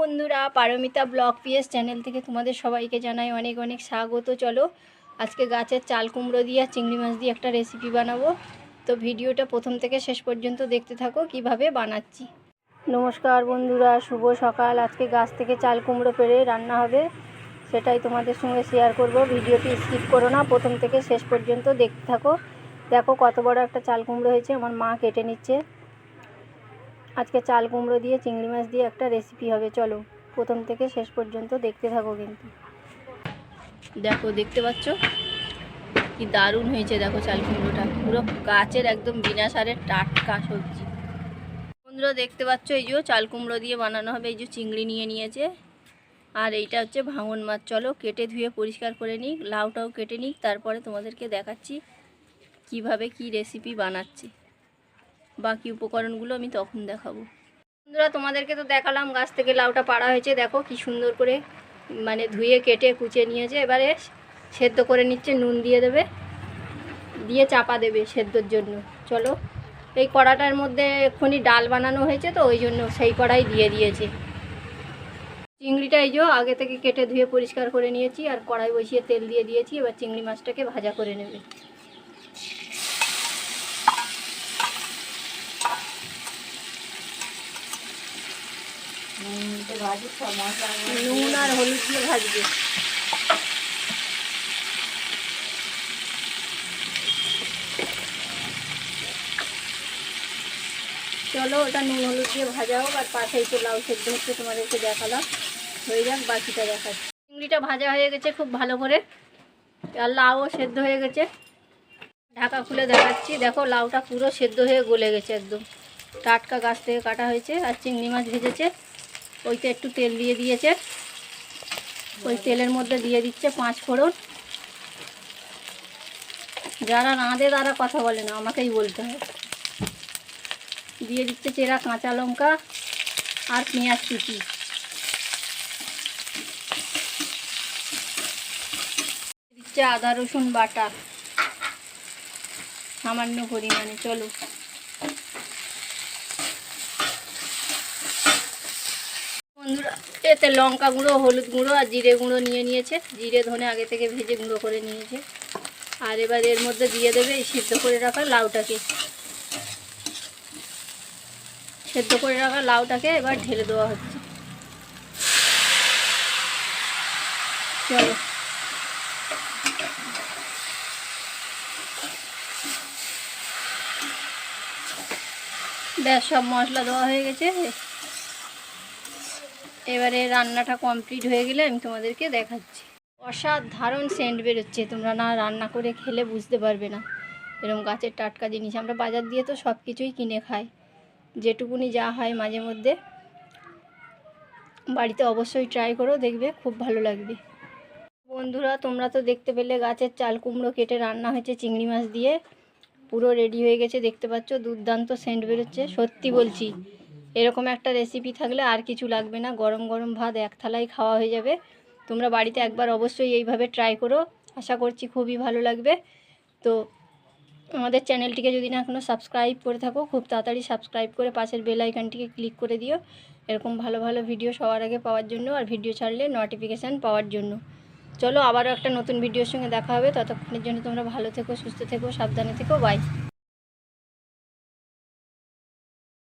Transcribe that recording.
বন্ধুরা, Paromita blog PS channel থেকে তোমাদের সবাইকে জানাই অনেক অনেক স্বাগত। চলো, আজকে গাছের চাল কুমড়ো দিয়ে চিংড়ি মাছ দিয়ে একটা রেসিপি বানাবো। তো ভিডিওটা প্রথম থেকে শেষ পর্যন্ত দেখতে থাকো, কীভাবে বানাচ্ছি। নমস্কার বন্ধুরা, শুভ সকাল। আজকে গাছ থেকে চাল কুমড়ো পেড়ে রান্না হবে, সেটাই তোমাদের সঙ্গে শেয়ার করব। ভিডিওটি স্কিপ করো না, প্রথম থেকে শেষ পর্যন্ত দেখতে থাকো। দেখো কত বড় একটা চাল কুমড়ো হয়েছে, আমার মা কেটে নিচ্ছে। আজকে চাল কুমড়ো দিয়ে, চিংড়ি মাছ দিয়ে একটা রেসিপি হবে, চলো। প্রথম থেকে শেষ পর্যন্ত দেখতে থাকো কিন্তু। দেখো, দেখতে পাচ্ছ? কি দারুণ হয়েছে, দেখো চাল কুমড়োটা। পুরো গাছের একদম বিনা সারের টাটকা সবজি। বন্ধুরা, দেখতে পাচ্ছ? এই যে চাল কুমড়ো দিয়ে বানানো হবে, এই যে চিংড়ি নিয়ে নিয়েছে। আর এইটা হচ্ছে ভাঙন মাছ। চলো, কেটে ধুয়ে পরিষ্কার করে নিই, লাউটাও কেটে নিই তারপরে তোমাদেরকে দেখাচ্ছি কীভাবে কি রেসিপি বানাচ্ছি। বাকি উপকরণগুলো আমি তখন দেখাবো। বন্ধুরা, তোমাদেরকে তো দেখালাম, গাছ থেকে লাউটা পাড়া হয়েছে। দেখো কি সুন্দর করে মানে ধুয়ে কেটে কুচে নিয়েছে। এবারে সেদ্ধ করে নিচ্ছে, নুন দিয়ে দেবে, দিয়ে চাপা দেবে সেদ্ধর জন্য। চলো, এই কড়াটার মধ্যে এক্ষুনি ডাল বানানো হয়েছে তো, ওই জন্য সেই কড়াই দিয়ে দিয়েছে। চিংড়িটা এই যে আগে থেকে কেটে ধুয়ে পরিষ্কার করে নিয়েছি, আর কড়াই বসিয়ে তেল দিয়ে দিয়েছি। এবার চিংড়ি মাছটাকে ভাজা করে নেবে। নুন আর হলুদ দিয়ে ভাজবে। চলো, ওটা নুন হলুদ দিয়ে ভাজা হোক আর পাশে একটু লাউ সেদ্ধ হচ্ছে, তোমাদেরকে দেখালাম। হয়ে যাক, বাকিটা দেখাচ্ছি। চিংড়িটা ভাজা হয়ে গেছে খুব ভালো করে। আর লাউও সেদ্ধ হয়ে গেছে। ঢাকা খুলে দেখাচ্ছি। দেখো, লাউটা পুরো সেদ্ধ হয়ে গলে গেছে একদম। টাটকা গাছ থেকে কাটা হয়েছে আর চিংড়ি মাছ ভেজেছে। ওইতে একটু তেল দিয়ে দিয়েছে। ওই তেলের মধ্যে দিয়ে দিচ্ছে পাঁচ ফোড়ন। যারা রাঁধে তারা কথা বলে না, আমাকেই বলতে হয়। দিয়ে দিচ্ছে চেরা কাঁচা লঙ্কা আর পেঁয়াজ কুচি। দিচ্ছে আদা রসুন বাটা। সামান্য পরিমাণে, চলো বন্ধুরা এতে লঙ্কা গুঁড়ো, হলুদ গুঁড়ো আর জিরে গুঁড়ো নিয়ে নিয়েছে। জিরে ধনে আগে থেকে ভেজে গুঁড়ো করে নিয়েছে। আর এবার এর মধ্যে দিয়ে দেবে এই সিদ্ধ করে রাখা লাউটাকে। সেদ্ধ করে রাখা লাউটাকে এবার ঢেলে দেওয়া হচ্ছে। চলো। ব্যাস, সব মশলা দেওয়া হয়ে গেছে। এবারে রান্নাটা কমপ্লিট হয়ে গেলে আমি তোমাদেরকে দেখাচ্ছি। অসাধারণ সেন্ট বেরোচ্ছে, তোমরা না রান্না করে খেলে বুঝতে পারবে না। এরকম গাছের টাটকা জিনিস, আমরা বাজার দিয়ে তো সব কিছুই কিনে খাই। যেটুকুনি যা হয় মাঝে মধ্যে। বাড়িতে অবশ্যই ট্রাই করো, দেখবে খুব ভালো লাগবে। বন্ধুরা, তোমরা তো দেখতে পেলে গাছের চাল কুমড়ো কেটে রান্না হয়েছে চিংড়ি মাছ দিয়ে। পুরো রেডি হয়ে গেছে, দেখতে পাচ্ছ? দুর্দান্ত সেন্ট বেরোচ্ছে, সত্যি বলছি। এরকম একটা রেসিপি থাকলে আর কিছু লাগবে না। গরম গরম ভাত এক থালায় খাওয়া হয়ে যাবে। তোমরা বাড়িতে একবার অবশ্যই এইভাবে ট্রাই করো। আশা করছি খুবই ভালো লাগবে। তো আমাদের চ্যানেলটিকে যদি না এখনও সাবস্ক্রাইব করে থাকো, খুব তাড়াতাড়ি সাবস্ক্রাইব করে পাশের বেল আইকনটিকে ক্লিক করে দিও। এরকম ভালো ভালো ভিডিও সবার আগে পাওয়ার জন্য আর ভিডিও ছাড়লে নোটিফিকেশান পাওয়ার জন্য। চলো আবারও একটা নতুন ভিডিওর সঙ্গে দেখা হবে। ততক্ষণের জন্য তোমরা ভালো থেকো, সুস্থ থেকো, সাবধানে থেকো। বাই